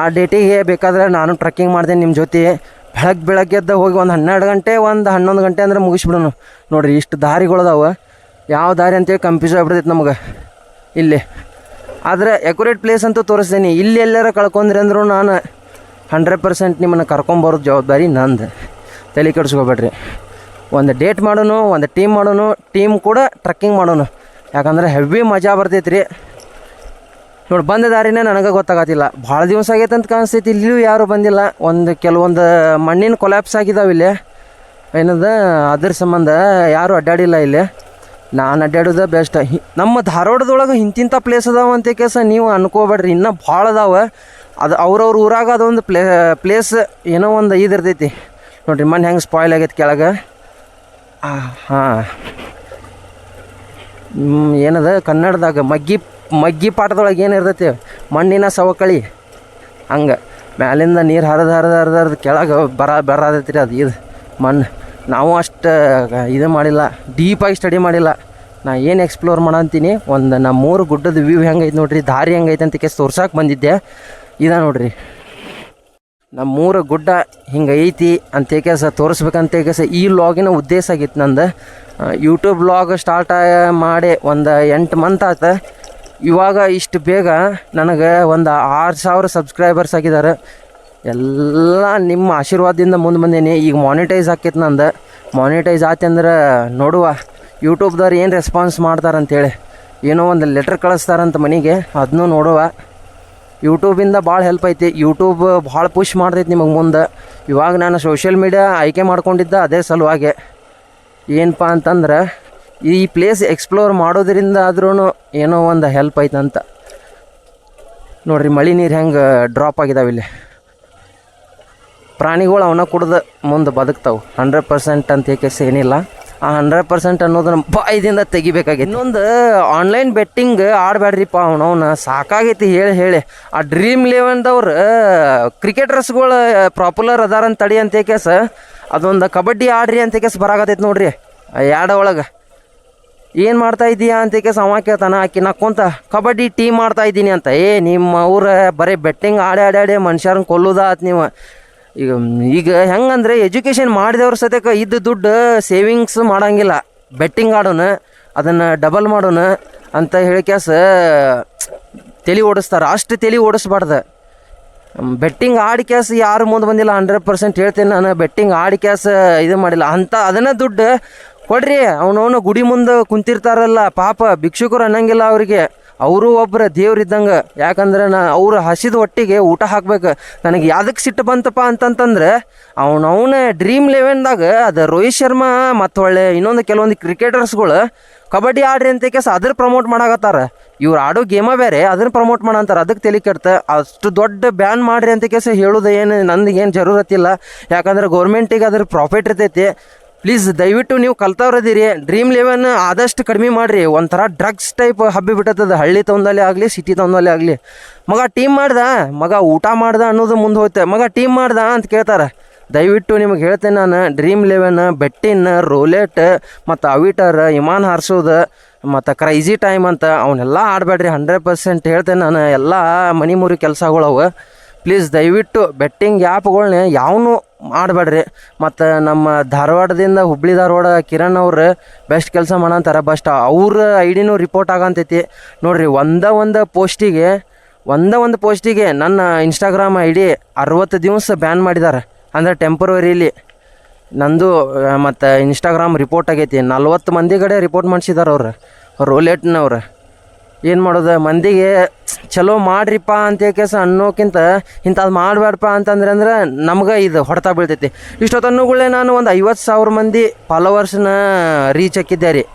ಆ ಡೇಟಿಗೆ ಬೇಕಾದ್ರೆ ನಾನು ಟ್ರಕ್ಕಿಂಗ್ ಮಾಡ್ತೀನಿ ನಿಮ್ಮ ಜೊತೆ. ಬೆಳಗ್ಗೆ ಬೆಳಗ್ಗೆ ಎದ್ದು ಹೋಗಿ ಒಂದು ಹನ್ನೆರಡು ಗಂಟೆ, ಒಂದು ಹನ್ನೊಂದು ಗಂಟೆ ಅಂದ್ರೆ ಮುಗಿಸ್ಬಿಡೋನು. ನೋಡ್ರಿ, ಇಷ್ಟು ದಾರಿಗಳದಾವೆ ಯಾವ ದಾರಿ ಅಂತೇಳಿ ಕನ್ಫ್ಯೂಸ್ ಆಗ್ಬಿಡ್ತೈತೆ ನಮಗೆ. ಇಲ್ಲಿ. ಆದರೆ ಎಕ್ಯುರೇಟ್ ಪ್ಲೇಸ್ ಅಂತೂ ತೋರಿಸ್ತೀನಿ. ಇಲ್ಲಿ ಎಲ್ಲಾರ ಕಳ್ಕೊಂಡ್ರಿ ಅಂದ್ರು ನಾನು ಹಂಡ್ರೆಡ್ ಪರ್ಸೆಂಟ್ ನಿಮ್ಮನ್ನು ಕರ್ಕೊಂಬರೋದು ಜವಾಬ್ದಾರಿ ನಂದು. ತಲೆ ಕೆಡಿಸ್ಕೋಬೇಡ್ರಿ. ಒಂದು ಡೇಟ್ ಮಾಡೋನು, ಒಂದು ಟೀಮ್ ಮಾಡೋನು ಟೀಮ್ ಕೂಡ ಟ್ರಕ್ಕಿಂಗ್ ಮಾಡೋನು. ಯಾಕಂದ್ರೆ ಹೆವಿ ಮಜಾ ಬರ್ತೈತೆ ರೀ ನೋಡಿ, ಬಂದ ದಾರಿನೇ ನನಗೆ ಗೊತ್ತಾಗತ್ತಿಲ್ಲ. ಭಾಳ ದಿವಸ ಆಗೈತೆ ಅಂತ ಕಾಣಿಸ್ತೈತಿ. ಇಲ್ಲಿಯೂ ಯಾರೂ ಬಂದಿಲ್ಲ. ಒಂದು ಕೆಲವೊಂದು ಮಣ್ಣಿನ ಕೊಲ್ಯಾಪ್ಸ್ ಆಗಿದಾವೆ ಇಲ್ಲಿ. ಏನದ, ಅದ್ರ ಸಂಬಂಧ ಯಾರೂ ಅಡ್ಡಾಡಿಲ್ಲ ಇಲ್ಲಿ. ನಾನು ಅಡ್ಡಾಡೋದೇ ಬೆಸ್ಟ್ ನಮ್ಮ ಧಾರವಾಡದೊಳಗೆ ಇಂತಿಂಥ ಪ್ಲೇಸ್ ಅದಾವ ಅಂತ ಕೇಸ ನೀವು ಅನ್ಕೋಬೇಡ್ರಿ, ಇನ್ನೂ ಭಾಳ ಅದಾವ. ಅದು ಅವ್ರವ್ರ ಊರಾಗ ಅದೊಂದು ಪ್ಲೇ ಪ್ಲೇಸ್ ಏನೋ ಒಂದು ಇದು ಇರ್ತೈತಿ. ನೋಡಿರಿ ಮನೆ ಹೆಂಗೆ ಸ್ಪಾಯ್ಲ್ ಆಗೈತೆ ಕೆಳಗೆ. ಹಾಂ. ಏನದ? ಕನ್ನಡದಾಗ ಮಗ್ಗಿ ಮಗ್ಗಿ ಪಾಠದೊಳಗೆ ಏನು ಇರ್ತೈತಿ? ಮಣ್ಣಿನ ಸವಕಳಿ. ಹಂಗೆ. ಮ್ಯಾಲಿಂದ ನೀರು ಹರಿದು ಹರಿದು ಹರಿದು ಹರಿದು ಕೆಳಗೆ ಬರ ಬರತೈತಿ ರೀ ಅದು, ಇದು ಮಣ್ಣು. ನಾವು ಅಷ್ಟು ಇದು ಮಾಡಿಲ್ಲ ಡೀಪಾಗಿ ಸ್ಟಡಿ ಮಾಡಿಲ್ಲ. ನಾ ಏನು ಎಕ್ಸ್ಪ್ಲೋರ್ ಮಾಡಂತೀನಿ ಒಂದು ನಮ್ಮ ಮೂರು ಗುಡ್ಡದ ವ್ಯೂ ಹೆಂಗೈತೆ ನೋಡ್ರಿ, ದಾರಿ ಹೆಂಗೈತೆ ಅಂತ ಕೇಸ್ ತೋರ್ಸಕ್ಕೆ ಬಂದಿದ್ದೆ. ಇದ ನೋಡ್ರಿ. ಮೂರು ಗುಡ್ಡ ಹಿಂಗೆ ಐತಿ ಅಂತ ಕೇಸ ತೋರಿಸ್ಬೇಕಂತ ಕೇಸ ಈ ಲಾಗಿನ ಉದ್ದೇಶ ಆಗಿತ್ತು ನಂದು. ಯೂಟ್ಯೂಬ್ ಲಾಗ್ ಸ್ಟಾರ್ಟ್ ಮಾಡಿ ಒಂದು ಎಂಟು ಮಂತ್ ಆತ. ಇವಾಗ ಇಷ್ಟು ಬೇಗ ನನಗೆ ಒಂದು ಆರು ಸಾವಿರ ಸಬ್ಸ್ಕ್ರೈಬರ್ಸ್ ಆಗಿದ್ದಾರೆ ಎಲ್ಲ ನಿಮ್ಮ ಆಶೀರ್ವಾದದಿಂದ ಮುಂದೆ ಬಂದೇನಿ. ಈಗ ಮಾನಿಟೈಸ್ ಆಕೈತೆ ನಂದು. ಮಾನಿಟೈಸ್ ಆತಂದ್ರೆ ನೋಡುವ. ಯೂಟ್ಯೂಬ್ದವ್ರು ಏನು ರೆಸ್ಪಾನ್ಸ್ ಮಾಡ್ತಾರಂತೇಳಿ ಏನೋ ಒಂದು ಲೆಟ್ರ್ ಕಳಿಸ್ತಾರಂತ ಮನೆಗೆ. ಅದನ್ನೂ ನೋಡುವ. ಯೂಟ್ಯೂಬಿಂದ ಭಾಳ ಹೆಲ್ಪ್ ಐತಿ. ಯೂಟ್ಯೂಬ್ ಭಾಳ ಪುಷ್ ಮಾಡ್ತೈತಿ ನಿಮಗೆ ಮುಂದೆ. ಇವಾಗ ನಾನು ಸೋಷಿಯಲ್ ಮೀಡಿಯಾ ಆಯ್ಕೆ ಮಾಡ್ಕೊಂಡಿದ್ದ ಅದೇ ಸಲುವಾಗಿ. ಏನಪ್ಪ ಅಂತಂದ್ರೆ, ಈ ಪ್ಲೇಸ್ ಎಕ್ಸ್ಪ್ಲೋರ್ ಮಾಡೋದ್ರಿಂದ ಆದ್ರೂ ಏನೋ ಒಂದು ಹೆಲ್ಪ್ ಐತಂತ. ನೋಡ್ರಿ ಮಳೆ ನೀರು ಹೆಂಗೆ ಡ್ರಾಪ್ ಆಗಿದಾವೆ ಇಲ್ಲಿ. ಪ್ರಾಣಿಗಳು ಅವನ್ನ ಕುಡ್ದು ಮುಂದೆ ಬದುಕ್ತಾವೆ. ಹಂಡ್ರೆಡ್ ಪರ್ಸೆಂಟ್ ಅಂತ ಏಕೆಸ್ ಏನಿಲ್ಲ. ಆ ಹಂಡ್ರೆಡ್ ಪರ್ಸೆಂಟ್ ಅನ್ನೋದನ್ನ ಬಾಯ್ದಿಂದ ತೆಗಿಬೇಕಾಗಿತ್ತು ಇನ್ನೊಂದು ಆನ್ಲೈನ್ ಬೆಟ್ಟಿಂಗ್ ಆಡಬೇಡ್ರಿಪ್ಪ ಅವನವನ್ನ ಸಾಕಾಗೈತಿ ಹೇಳಿ ಹೇಳಿ. ಆ ಡ್ರೀಮ್ ಲೆವೆನ್ದವ್ರು ಕ್ರಿಕೆಟರ್ಸ್ಗಳು ಪಾಪ್ಯುಲರ್ ಅದಾರಂತ ತಡಿ ಅಂತ ಏಕೆಸ ಅದೊಂದು ಕಬಡ್ಡಿ ಆಡ್ರಿ ಅಂತ ಕೇಸ್ ಬರಾಕತೈತಿ ನೋಡ್ರಿ. ಎರಡು ಒಳಗೆ. ಏನು ಮಾಡ್ತಾ ಇದೀಯಾ ಅಂತ ಕೇಸ್ ಅವ ಕೇಳ್ತಾನೆ, ಆಕಿ ನಕ್ಕೊಂತ ಕಬಡ್ಡಿ ಟೀಮ್ ಮಾಡ್ತಾ ಇದ್ದೀನಿ ಅಂತ. ಏ, ನಿಮ್ಮ ಊರ ಬರೀ ಬೆಟ್ಟಿಂಗ್ ಆಡಿ ಆಡಿ ಆಡಿ ಮನುಷ್ಯರನ್ನ ನೀವು. ಈಗ ಈಗ ಹೆಂಗಂದ್ರೆ ಎಜುಕೇಷನ್ ಮಾಡಿದವ್ರ ಸದ್ಯಕ್ಕೆ ಇದ್ದ ದುಡ್ಡು ಸೇವಿಂಗ್ಸ್ ಮಾಡಂಗಿಲ್ಲ. ಬೆಟ್ಟಿಂಗ್ ಆಡೋಣ, ಅದನ್ನು ಡಬಲ್ ಮಾಡೋಣ ಅಂತ ಹೇಳಿ ಕ್ಯಾಸ ತಲೆ ಓಡಿಸ್ತಾರೆ. ಅಷ್ಟು ತಲೆ ಓಡಿಸ್ಬಾರ್ದು. ಬೆಟ್ಟಿಂಗ್ ಆಡಿ ಕ್ಯಾಸ್ ಯಾರು ಮುಂದೆ ಬಂದಿಲ್ಲ ಹಂಡ್ರೆಡ್ ಪರ್ಸೆಂಟ್ ಹೇಳ್ತೀನಿ ನಾನು. ಬೆಟ್ಟಿಂಗ್ ಆಡಿ ಕ್ಯಾಸ್ ಇದು ಮಾಡಿಲ್ಲ. ಅಂತ ಅದನ್ನ ದುಡ್ಡು ಕೊಡ್ರಿ. ಅವನವನು ಗುಡಿ ಮುಂದೆ ಕುಂತಿರ್ತಾರಲ್ಲ, ಪಾಪ ಭಿಕ್ಷುಕರು ಅನ್ನಂಗಿಲ್ಲ ಅವರಿಗೆ. ಅವರು ಒಬ್ಬರ ದೇವ್ರಿದ್ದಂಗೆ ಯಾಕಂದ್ರೆ ನಾ ಅವ್ರು ಹಸಿದ ಹೊಟ್ಟಿಗೆ ಊಟ ಹಾಕ್ಬೇಕು. ನನಗೆ ಯಾವ್ದಕ್ಕೆ ಸಿಟ್ಟು ಬಂತಪ್ಪ ಅಂತಂತಂದ್ರೆ ಅವನವನ ಡ್ರೀಮ್ ಲೆವೆನ್ದಾಗ ಅದು ರೋಹಿತ್ ಶರ್ಮಾ ಮತ್ತು ಒಳ್ಳೆ ಇನ್ನೊಂದು ಕೆಲವೊಂದು ಕ್ರಿಕೆಟರ್ಸ್ಗಳು ಕಬಡ್ಡಿ ಆಡ್ರಿ ಅಂತ ಕೇಸ ಅದ್ರ ಪ್ರಮೋಟ್ ಮಾಡಾಕತ್ತಾರ. ಇವ್ರು ಆಡೋ ಗೇಮ ಬೇರೆ ಅದನ್ನ ಪ್ರಮೋಟ್ ಮಾಡಂತಾರ. ಅದಕ್ಕೆ ತಲೆ ಕೆಡ್ತ. ಅಷ್ಟು ದೊಡ್ಡ ಬ್ಯಾನ್ ಮಾಡ್ರಿ ಅಂತ ಕೇಸ ಹೇಳೋದು ಏನು ನಂದು ಏನು ಜರೂರತ್ತಿಲ್ಲ. ಯಾಕಂದ್ರೆ ಗೌರ್ಮೆಂಟಿಗೆ ಅದ್ರ ಪ್ರಾಫಿಟ್ ಇರ್ತೈತಿ. ಪ್ಲೀಸ್ ದಯವಿಟ್ಟು ನೀವು ಕಲ್ತವ್ರದಿರಿ. ಡ್ರೀಮ್ ಲೆವೆನ್ ಆದಷ್ಟು ಕಡಿಮೆ ಮಾಡಿರಿ. ಒಂಥರ ಡ್ರಗ್ಸ್ ಟೈಪ್ ಹಬ್ಬಿ ಬಿಟ್ಟದ ಹಳ್ಳಿ ತಗೊಂಡಲ್ಲೇ ಆಗಲಿ ಸಿಟಿ ತಗೊಂಡಲ್ಲೇ ಆಗಲಿ. ಮಗ ಟೀಮ್ ಮಾಡ್ದ. ಮಗ ಊಟ ಮಾಡ್ದ ಅನ್ನೋದು ಮುಂದೆ ಹೋಯ್ತೆ. ಮಗ ಟೀಮ್ ಮಾಡ್ದ ಅಂತ ಕೇಳ್ತಾರೆ. ದಯವಿಟ್ಟು ನಿಮಗೆ ಹೇಳ್ತೇನೆ ನಾನು. ಡ್ರೀಮ್ ಲೆವೆನ್ ಬೆಟ್ಟಿನ್ ರೋಲೆಟ್ ಮತ್ತು ಅವಿಟರ್ ಇಮಾನ್ ಹಾರಿಸೋದು ಮತ್ತು ಕ್ರೈಜಿ ಟೈಮ್ ಅಂತ. ಅವನ್ನೆಲ್ಲ ಆಡಬೇಡ್ರಿ ಹಂಡ್ರೆಡ್ ಪರ್ಸೆಂಟ್ ಹೇಳ್ತೇನೆ ನಾನು. ಎಲ್ಲ ಮನಿ ಮುರಿ ಕೆಲಸಗಳವು ಪ್ಲೀಸ್ ದಯವಿಟ್ಟು ಬೆಟ್ಟಿಂಗ್ ಆ್ಯಪ್ಗಳ್ನ ಯಾವನು ಮಾಡಬೇಡ್ರಿ. ಮತ್ತು ನಮ್ಮ ಧಾರವಾಡದಿಂದ ಹುಬ್ಳಿ ಧಾರವಾಡ ಕಿರಣ್ ಅವ್ರು ಬೆಸ್ಟ್ ಕೆಲಸ ಮಾಡಂತಾರೆ. ಬಸ್ಟ್ ಅವ್ರ ಐಡಿನೂ ರಿಪೋರ್ಟ್ ಆಗಂತೈತಿ. ನೋಡಿರಿ, ಒಂದ ಒಂದು ಪೋಸ್ಟಿಗೆ ಒಂದ ಒಂದು ಪೋಸ್ಟಿಗೆ ನನ್ನ ಇನ್ಸ್ಟಾಗ್ರಾಮ್ ಐ ಡಿ ಅರವತ್ತು ದಿವಸ ಬ್ಯಾನ್ ಮಾಡಿದ್ದಾರೆ ಅಂದರೆ ಟೆಂಪ್ರವರಿಲಿ ನಂದು, ಮತ್ತು ಇನ್ಸ್ಟಾಗ್ರಾಮ್ ರಿಪೋರ್ಟ್ ಆಗೈತಿ. ನಲ್ವತ್ತು ಮಂದಿ ಕಡೆ ರಿಪೋರ್ಟ್ ಮಾಡಿಸಿದಾರೆ ಅವ್ರು. ರೋಲೆಟ್ನವ್ರು ಏನು ಮಾಡೋದು? ಮಂದಿಗೆ ಚಲೋ ಮಾಡ್ರಿಪ್ಪ ಅಂತ ಕೇಸ ಅನ್ನೋಕ್ಕಿಂತ ಇಂಥದ್ದು ಮಾಡಬೇಡಪ್ಪ ಅಂತಂದ್ರೆ ಅಂದ್ರೆ ನಮ್ಗೆ ಇದು ಹೊಡೆತ ಬೀಳ್ತೈತಿ. ಇಷ್ಟೊತ್ತನ್ನುಗಳೇ ನಾನು ಒಂದು ಐವತ್ತು ಸಾವಿರ ಮಂದಿ ಫಾಲೋವರ್ಸ್ನ ರೀಚ್ ಹಾಕಿದ್ದೆ ರೀ.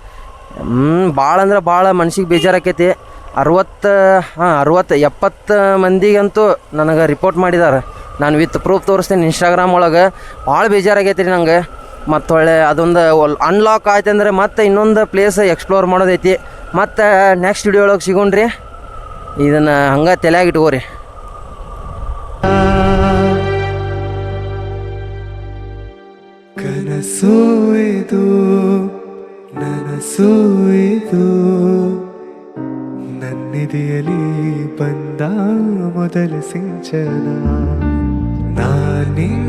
ಭಾಳ ಅಂದ್ರೆ ಭಾಳ ಮನ್ಸಿಗೆ ಬೇಜಾರಾಕೈತಿ. ಅರವತ್ತು, ಹಾಂ, ಅರವತ್ತು, ಎಪ್ಪತ್ತು ಮಂದಿಗಂತೂ ನನಗೆ ರಿಪೋರ್ಟ್ ಮಾಡಿದ್ದಾರೆ ನಾನು ವಿತ್ ಪ್ರೂಫ್ ತೋರಿಸ್ತೀನಿ ಇನ್ಸ್ಟಾಗ್ರಾಮ್ ಒಳಗೆ. ಭಾಳ ಬೇಜಾರಾಗೈತಿ ರೀ ನಂಗೆ. ಮತ್ತು ಒಳ್ಳೆ ಅದೊಂದು ಅನ್ಲಾಕ್ ಆಯ್ತು ಅಂದರೆ ಮತ್ತೆ ಇನ್ನೊಂದು ಪ್ಲೇಸ್ ಎಕ್ಸ್ಪ್ಲೋರ್ ಮಾಡೋದೈತಿ. ಮತ್ತು ನೆಕ್ಸ್ಟ್ ವಿಡಿಯೋ ಒಳಗೆ ಸಿಗೋಣ್ರಿ. ಇದನ್ನು ಹಂಗೆ ತಲೆಯಾಗಿಟ್ಕೋರಿ ಕನಸು ಇದು, ನನಸು ಇದು. ನನ್ನಿದೆಯಲಿ ಬಂದ ಮೊದಲ ಸಿಂಚನ. ನಾನಿನ್ನ